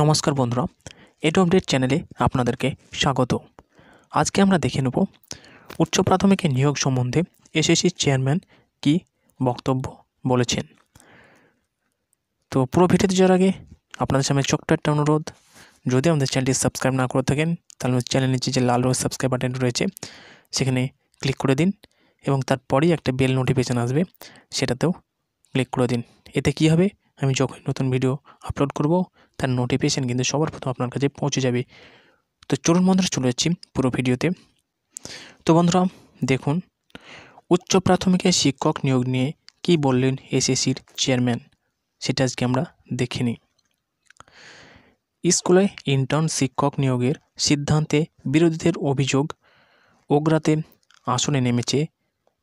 নমস্কার বন্ধুরা, এটো আপডেট চ্যানেলে আপনাদেরকে স্বাগত। আজকে আমরা দেখে নেব, উচ্চ প্রাথমিকের নিয়োগ সম্বন্ধে এসএসসি চেয়ারম্যান কি বক্তব্য বলেছেন। তো পুরো ভিডিওতে যাওয়ার আগে আপনাদের সামনে ছোট্ট একটা অনুরোধ, যদি আমাদের চ্যানেলটি সাবস্ক্রাইব না করে থাকেন, তাহলে চ্যানেল নিচে যে লাল রঙের সাবস্ক্রাইব বাটন রয়েছে, সেখানে ক্লিক করে দিন এবং তারপরেই একটা বেল নোটিফিকেশান আসবে, সেটাতেও ক্লিক করে দিন। এতে কী হবে? আমি যখন নতুন ভিডিও আপলোড করব, তার নোটিফিকেশান কিন্তু সবার প্রথম আপনার কাছে পৌঁছে যাবে। তো চলুন বন্ধুরা, চলে যাচ্ছি পুরো ভিডিওতে তো। বন্ধুরা, দেখুন, উচ্চ প্রাথমিকের শিক্ষক নিয়োগ নিয়ে কি বললেন এসএসসির চেয়ারম্যান সেটা আজকে আমরা দেখে নিই। স্কুলে ইন্টার্ন শিক্ষক নিয়োগের সিদ্ধান্তে বিরোধীদের অভিযোগ, ওগরাতে আসনে নেমেছে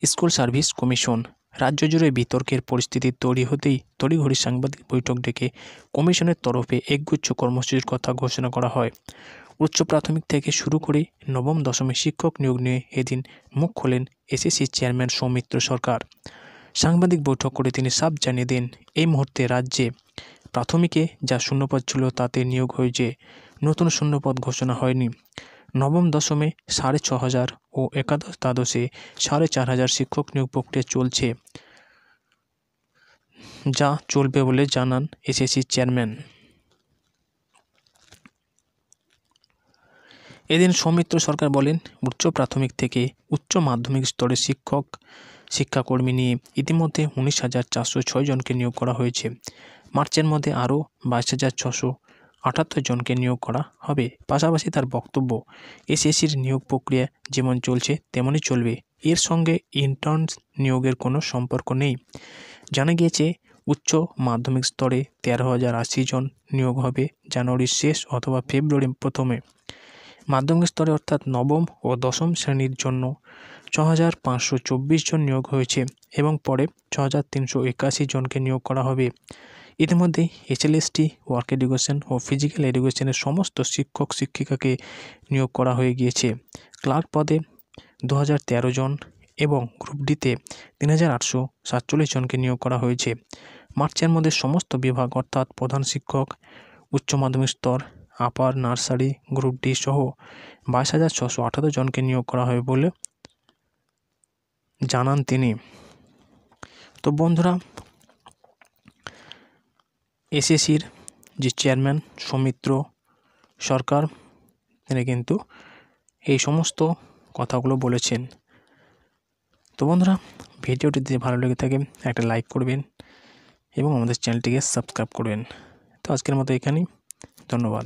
স্কুল সার্ভিস কমিশন। রাজ্য জুড়ে বিতর্কের পরিস্থিতি তৈরি হতেই তড়িঘড়ি সাংবাদিক বৈঠক ডেকে কমিশনের তরফে একগুচ্ছ কর্মসূচির কথা ঘোষণা করা হয়। উচ্চ প্রাথমিক থেকে শুরু করে নবম দশমে শিক্ষক নিয়োগ নিয়ে এদিন মুখ খোলেন এসএসসি চেয়ারম্যান সৌমিত্র সরকার। সাংবাদিক বৈঠক করে তিনি সাফ জানিয়ে দেন, এই মুহূর্তে রাজ্যে প্রাথমিকে যা শূন্যপদ ছিল তাতে নিয়োগ হয়েছে, নতুন শূন্যপদ ঘোষণা হয়নি। নবম দশমে সাড়ে ছ হাজার ও একাদশ দ্বাদশে সাড়ে চার হাজার শিক্ষক নিয়োগ প্রক্রিয়া চলছে। যা চলবে বলে জানান এসএসসি চেয়ারম্যান। এদিন সৌমিত্র সরকার বলেন, উচ্চ প্রাথমিক থেকে উচ্চ মাধ্যমিক স্তরে শিক্ষক, শিক্ষাকর্মী নিয়ে ইতিমধ্যে উনিশ হাজার চারশো ছয় জনকে নিয়োগ করা হয়েছে। মার্চের মধ্যে আরও বাইশ হাজার ছশো আটাত্তর জনকে নিয়োগ করা হবে। পাশাপাশি তার বক্তব্য, এসএসসির নিয়োগ প্রক্রিয়া যেমন চলছে, তেমনই চলবে। এর সঙ্গে ইন্টার্নস নিয়োগের কোনো সম্পর্ক নেই। জানা গিয়েছে, উচ্চ মাধ্যমিক স্তরে তেরো হাজার আশি জন নিয়োগ হবে জানুয়ারির শেষ অথবা ফেব্রুয়ারি প্রথমে। মাধ্যমিক স্তরে অর্থাৎ নবম ও দশম শ্রেণির জন্য ছ হাজার পাঁচশো চব্বিশ জন নিয়োগ হয়েছে এবং পরে ছ হাজার তিনশো একাশি জনকে নিয়োগ করা হবে। ইতিমধ্যে এইচএলএসটি ওয়ার্ক এডুকেশন ও ফিজিক্যাল এডুকেশনের সমস্ত শিক্ষক, শিক্ষিকাকে নিয়োগ করা হয়ে গিয়েছে। ক্লার্ক পদে দু হাজার তেরো জন এবং গ্রুপ ডিতে তিন হাজার আটশো সাতচল্লিশ জনকে নিয়োগ করা হয়েছে। মার্চের মধ্যে সমস্ত বিভাগ, অর্থাৎ প্রধান শিক্ষক, উচ্চ মাধ্যমিক স্তর, আপার, নার্সারি, গ্রুপ ডি সহ বাইশ হাজার ছশো আঠারো জনকে নিয়োগ করা হবে বলে জানান তিনি। তো বন্ধুরা এসএসির যে চেয়ারম্যান, সৌমিত্র সরকার, তিনি কিন্তু এই সমস্ত কথাগুলো বলেছেন। তো বন্ধুরা, ভিডিওটি যদি ভালো লেগে থাকে, একটা লাইক করবেন এবং আমাদের চ্যানেলটিকে সাবস্ক্রাইব করবেন। তো আজকের মতো এখানেই, ধন্যবাদ।